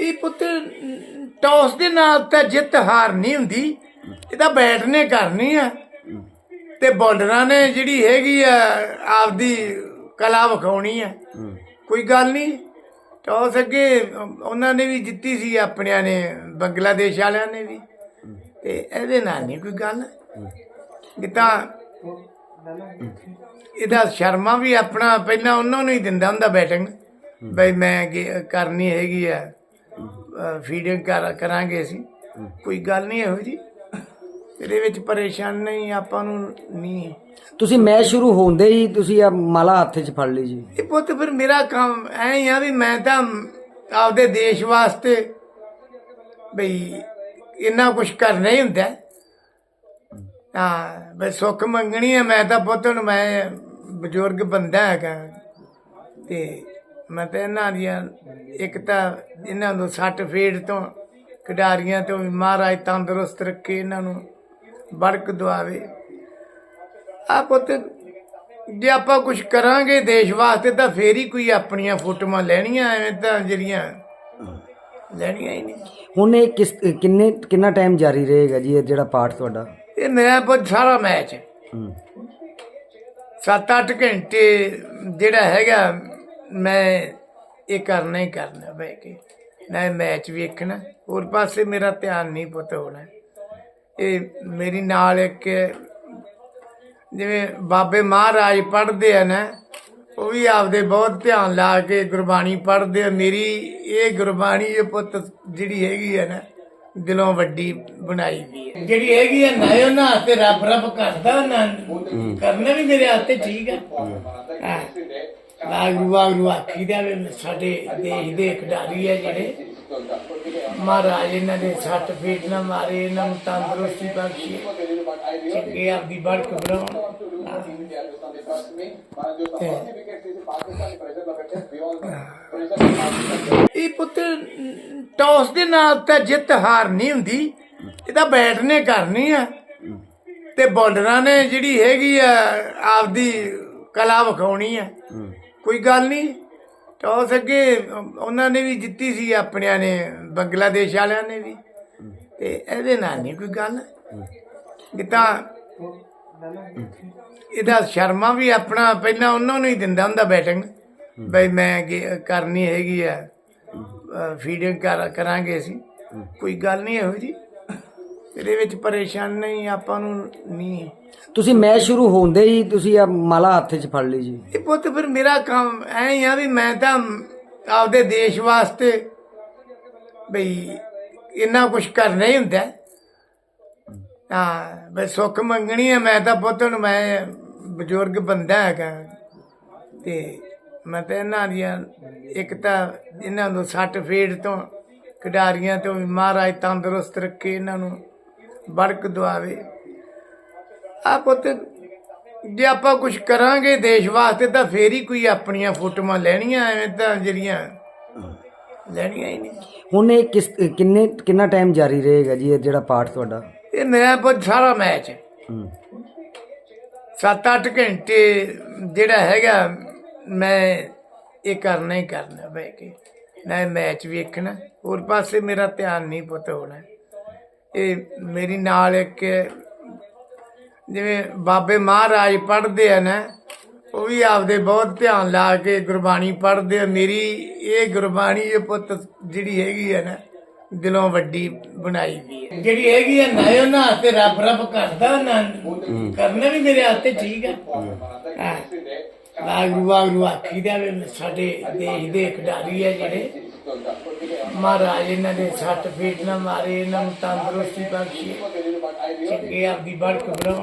ਇਹ ਪੁੱਤ, ਟੌਸ ਦੇ ਨਾਲ ਤਾਂ ਜਿੱਤ ਹਾਰ ਨਹੀਂ ਹੁੰਦੀ। ਇਹ ਤਾਂ ਬੈਟ ਨੇ ਕਰਨੀ ਆ। ਤੇ ਬੋਲਰਾਂ ਨੇ ਜਿਹੜੀ ਹੈਗੀ ਆ, ਆਪਦੀ ਕਲਾ ਵਿਖਾਉਣੀ ਆ। ਕੋਈ ਗੱਲ ਨਹੀਂ, ਟੌਸ ਅੱਗੇ ਉਹਨਾਂ ਨੇ ਵੀ ਜਿੱਤੀ ਸੀ, ਆਪਣਿਆਂ ਨੇ, ਬੰਗਲਾਦੇਸ਼ ਵਾਲਿਆਂ ਨੇ ਵੀ। ਤੇ ਇਹਦੇ ਨਾਲ ਨਹੀਂ ਕੋਈ ਗੱਲ। ਇਹ ਤਾਂ ਇਹਦਾ ਸ਼ਰਮਾ ਵੀ ਆਪਣਾ, ਪਹਿਲਾਂ ਉਹਨਾਂ ਨੂੰ ਹੀ ਦਿੰਦਾ ਹੁੰਦਾ ਬੈਟਿੰਗ। ਬਈ ਮੈਂ ਕਰਨੀ ਹੈਗੀ ਆ। ਫੀਡਿੰਗ ਕਰ ਕਰਾਂਗੇ ਅਸੀਂ। ਕੋਈ ਗੱਲ ਨਹੀਂ ਇਹੋ ਜੀ। ਇਹਦੇ ਵਿੱਚ ਪਰੇਸ਼ਾਨ ਨਹੀਂ ਆਪਾਂ ਨੂੰ ਨਹੀਂ ਤੁਸੀਂ ਮੈਚ ਸ਼ੁਰੂ ਹੁੰਦੇ ਹੀ ਤੁਸੀਂ ਆ ਮਾਲਾ ਹੱਥ 'ਚ ਫੜ ਲਈ ਜੀ। ਇਹ ਪੁੱਤ ਫਿਰ ਮੇਰਾ ਕੰਮ ਐ ਆ ਵੀ ਮੈਂ ਤਾਂ ਆਪਦੇ ਦੇਸ਼ ਵਾਸਤੇ ਬਈ ਇੰਨਾ ਕੁਝ ਕਰਨਾ ਹੀ ਹੁੰਦਾ। ਹਾਂ ਬਈ ਸੁੱਖ ਮੰਗਣੀ ਹੈ ਮੈਂ ਤਾਂ ਪੁੱਤ ਨੂੰ ਮੈਂ ਬਜ਼ੁਰਗ ਬੰਦਾ ਹੈਗਾ। ਤੇ ਮੈਂ ਤਾਂ ਇਹਨਾਂ ਦੀਆਂ ਇੱਕ ਤਾਂ ਇਹਨਾਂ ਨੂੰ ਸੱਟ ਫੇੜ ਤੋਂ ਖਿਡਾਰੀਆਂ ਤੋਂ ਵੀ ਮਹਾਰਾਜ ਤੰਦਰੁਸਤ ਰੱਖੇ ਇਹਨਾਂ ਨੂੰ ਬੜਕ ਦਵਾਵੇ। ਆ ਪੁੱਤ ਜੇ ਆਪਾਂ ਕੁਝ ਕਰਾਂਗੇ ਦੇਸ਼ ਵਾਸਤੇ ਤਾਂ ਫੇਰ ਹੀ ਕੋਈ ਆਪਣੀਆਂ ਫੋਟੋਆਂ ਲੈਣੀਆਂ ਐਵੇਂ ਤਾਂ ਜਿਹੜੀਆਂ ਲੈਣੀਆਂ ਹੀ ਨਹੀਂ। ਹੁਣ ਇਹ ਕਿਸ ਕਿੰਨੇ ਕਿੰਨਾ ਟਾਈਮ ਜਾਰੀ ਰਹੇਗਾ ਜੀ ਇਹ ਜਿਹੜਾ ਪਾਠ ਤੁਹਾਡਾ? ਇਹ ਮੇਰਾ ਪੁੱਤ ਸਾਰਾ ਮੈਚ। ਹੂੰ। 7-8 ਘੰਟੇ ਜਿਹੜਾ ਹੈਗਾ ਮੈਂ ਇਹ ਕਰਨਾ ਹੀ ਕਰਨਾ ਬਹਿ ਕੇ। ਮੈਂ ਮੈਚ ਵੇਖਣਾ। ਹੋਰ ਪਾਸੇ ਮੇਰਾ ਧਿਆਨ ਨਹੀਂ ਪੁੱਤ ਹੋਣਾ। ਇਹ ਮੇਰੀ ਨਾਲ ਇੱਕ ਜਿਵੇਂ ਬਾਬੇ ਮਹਾਰਾਜ ਪੜ੍ਹਦੇ ਆ ਨਾ ਉਹ ਵੀ ਆਪਦੇ ਬਹੁਤ ਧਿਆਨ ਲਾ ਕੇ ਗੁਰਬਾਣੀ ਪੜ੍ਹਦੇ ਆ। ਮੇਰੀ ਇਹ ਗੁਰਬਾਣੀ ਇਹ ਪੁੱਤ ਜਿਹੜੀ ਹੈਗੀ ਹੈ ਨਾ ਦਿਲੋਂ ਵੱਡੀ ਬਣਾਈ ਵੀ ਹੈ ਜਿਹੜੀ ਹੈਗੀ ਹੈ ਨਾ ਉਹਨਾਂ ਤੇ ਰੱਬ ਰੱਬ ਕਰਦਾ ਨਾ ਕਰਨਾ ਵੀ ਮੇਰੇ ਹੱਥੇ ਠੀਕ ਹਾਂ। ਵਾਹਿਗੁਰੂ ਵਾਹਿਗੁਰੂ, ਆਖੀ ਦਾ ਵੀ ਸਾਡੇ ਦੇਸ਼ ਦੇ ਖਿਡਾਰੀ ਹੈ ਜਿਹੜੇ। ਮਹਾਰਾਜ ਇਹਨਾਂ ਦੇ ਸੱਟ ਫੇਟ ਨਾ ਮਾਰੇ, ਇਹਨਾਂ ਨੂੰ ਤੰਦਰੁਸਤੀ ਬਖਸ਼ੇ, ਚੰਗੇ ਆਪਦੀ ਬੜਕ ਬਣਾਉਣ ਇਹ ਪੁੱਤਰ ਟੌਸ ਦੇ ਨਾਲ ਤਾਂ ਜਿੱਤ ਹਾਰ ਨਹੀਂ ਹੁੰਦੀ, ਇਹ ਤਾਂ ਬੈਟ ਨੇ ਕਰਨੀ ਆ। ਤੇ ਬੋਲਰਾਂ ਨੇ ਜਿਹੜੀ ਹੈਗੀ ਆ, ਆਪਦੀ ਕਲਾ ਵਿਖਾਉਣੀ ਆ। ਕੋਈ ਗੱਲ ਨਹੀਂ। ਟੌਸ ਅੱਗੇ ਉਹਨਾਂ ਨੇ ਵੀ ਜਿੱਤੀ ਸੀ, ਆਪਣਿਆਂ ਨੇ, ਬੰਗਲਾਦੇਸ਼ ਵਾਲਿਆਂ ਨੇ ਵੀ। ਤੇ ਇਹਦੇ ਨਾਲ ਨਹੀਂ ਕੋਈ ਗੱਲ। ਇਹ ਇਹਦਾ ਸ਼ਰਮਾ ਵੀ ਆਪਣਾ, ਪਹਿਲਾਂ ਉਹਨਾਂ ਨੂੰ ਹੀ ਦਿੰਦਾ ਹੁੰਦਾ ਬੈਟਿੰਗ। ਬਈ ਮੈਂ ਗੇ- ਕਰਨੀ ਹੈਗੀ ਆ ਫੀਡਿੰਗ ਕਰਾਂਗੇ ਅਸੀਂ। ਕੋਈ ਗੱਲ ਨਹੀਂ ਇਹੋ ਜੀ ਇਹਦੇ ਵਿੱਚ ਪਰੇਸ਼ਾਨ ਨਹੀਂ ਆਪਾਂ ਨੂੰ ਨਹੀਂ। ਤੁਸੀਂ ਮੈਚ ਸ਼ੁਰੂ ਹੁੰਦੇ ਹੀ ਤੁਸੀਂ ਆ ਮਾਲਾ ਹੱਥ 'ਚ ਫੜ ਲਈ ਜੀ। ਇਹ ਪੁੱਤ ਫਿਰ ਮੇਰਾ ਕੰਮ ਐ ਆ ਵੀ ਮੈਂ ਤਾਂ ਆਪਦੇ ਦੇਸ਼ ਵਾਸਤੇ ਬਈ ਇੰਨਾ ਕੁਝ ਕਰਨਾ ਹੀ ਹੁੰਦਾ। ਹਾਂ ਬਈ ਸੁੱਖ ਮੰਗਣੀ ਹੈ ਮੈਂ ਤਾਂ ਪੁੱਤ ਨੂੰ ਮੈਂ ਬਜ਼ੁਰਗ ਬੰਦਾ ਹੈਗਾ। ਤੇ ਮੈਂ ਤਾਂ ਇਹਨਾਂ ਦੀਆਂ ਇੱਕ ਤਾਂ ਇਹਨਾਂ ਨੂੰ ਸੱਟ ਫੇੜ ਤੋਂ ਖਿਡਾਰੀਆਂ ਤੋਂ ਵੀ ਮਹਾਰਾਜ ਤੰਦਰੁਸਤ ਰੱਖੇ ਇਹਨਾਂ ਨੂੰ। ਬੜਕ ਦਵਾਵੇ ਆ ਪੁੱਤ ਜੇ ਆਪਾਂ ਕੁਝ ਕਰਾਂਗੇ ਦੇਸ਼ ਵਾਸਤੇ ਤਾਂ ਫੇਰ ਹੀ ਕੋਈ ਆਪਣੀਆਂ ਫੋਟੋਆਂ ਲੈਣੀਆਂ ਐਵੇਂ ਤਾਂ ਜਿਹੜੀਆਂ ਲੈਣੀਆਂ ਹੀ ਨਹੀਂ। ਹੁਣ ਇਹ ਕਿਸ ਕਿੰਨੇ ਕਿੰਨਾ ਟਾਈਮ ਜਾਰੀ ਰਹੇਗਾ ਜੀ ਇਹ ਜਿਹੜਾ ਪਾਠ ਤੁਹਾਡਾ? ਇਹ ਮੇਰਾ ਪੁੱਤ ਸਾਰਾ ਮੈਚ। ਹੂੰ। 7-8 ਘੰਟੇ ਜਿਹੜਾ ਹੈਗਾ ਮੈਂ ਇਹ ਕਰਨਾ ਹੀ ਕਰਨਾ ਬਹਿ ਕੇ। ਮੈਂ ਮੈਚ ਵੇਖਣਾ ਹੋਰ ਪਾਸੇ ਮੇਰਾ ਧਿਆਨ ਨਹੀਂ ਪੁੱਤ ਹੋਣਾ। ਇਹ ਮੇਰੀ ਨਾਲ ਇੱਕ ਜਿਵੇਂ ਬਾਬੇ ਮਹਾਰਾਜ ਪੜ੍ਹਦੇ ਆ ਨਾ, ਉਹ ਵੀ ਆਪਦੇ ਬਹੁਤ ਧਿਆਨ ਲਾ ਕੇ ਗੁਰਬਾਣੀ ਪੜ੍ਹਦੇ ਆ। ਮੇਰੀ ਇਹ ਗੁਰਬਾਣੀ ਇਹ ਪੁੱਤ ਜਿਹੜੀ ਹੈਗੀ ਹੈ ਨਾ, ਦਿਲੋਂ ਵੱਡੀ ਬਣਾਈ ਵੀ ਹੈ ਜਿਹੜੀ ਹੈਗੀ ਹੈ ਨਾ, ਉਹਨਾਂ ਤੇ ਰੱਬ ਰੱਬ ਕਰਦਾ ਨਾ। ਕਰਨਾ ਵੀ ਮੇਰੇ ਹੱਥੇ ਠੀਕ ਹੈ ਹਾਂ। ਵਾਹਿਗੁਰੂ ਵਾਹਿਗੁਰੂ ਆਖੀ ਦਾ ਵੀ ਸਾਡੇ ਦੇਸ਼ ਦੇ ਖਿਡਾਰੀ ਹੈ ਜਿਹੜੇ। ਮਹਾਰਾਜ, ਇਹਨਾਂ ਦੇ ਸੱਟ ਫੇਟ ਨਾ ਮਾਰੇ, ਇਹਨਾਂ ਨੂੰ ਤੰਦਰੁਸਤੀ ਬਖਸ਼ੇ। ਚੰਗੇ ਆਪਦੀ ਬੜਕ ਬਣਾਉਣ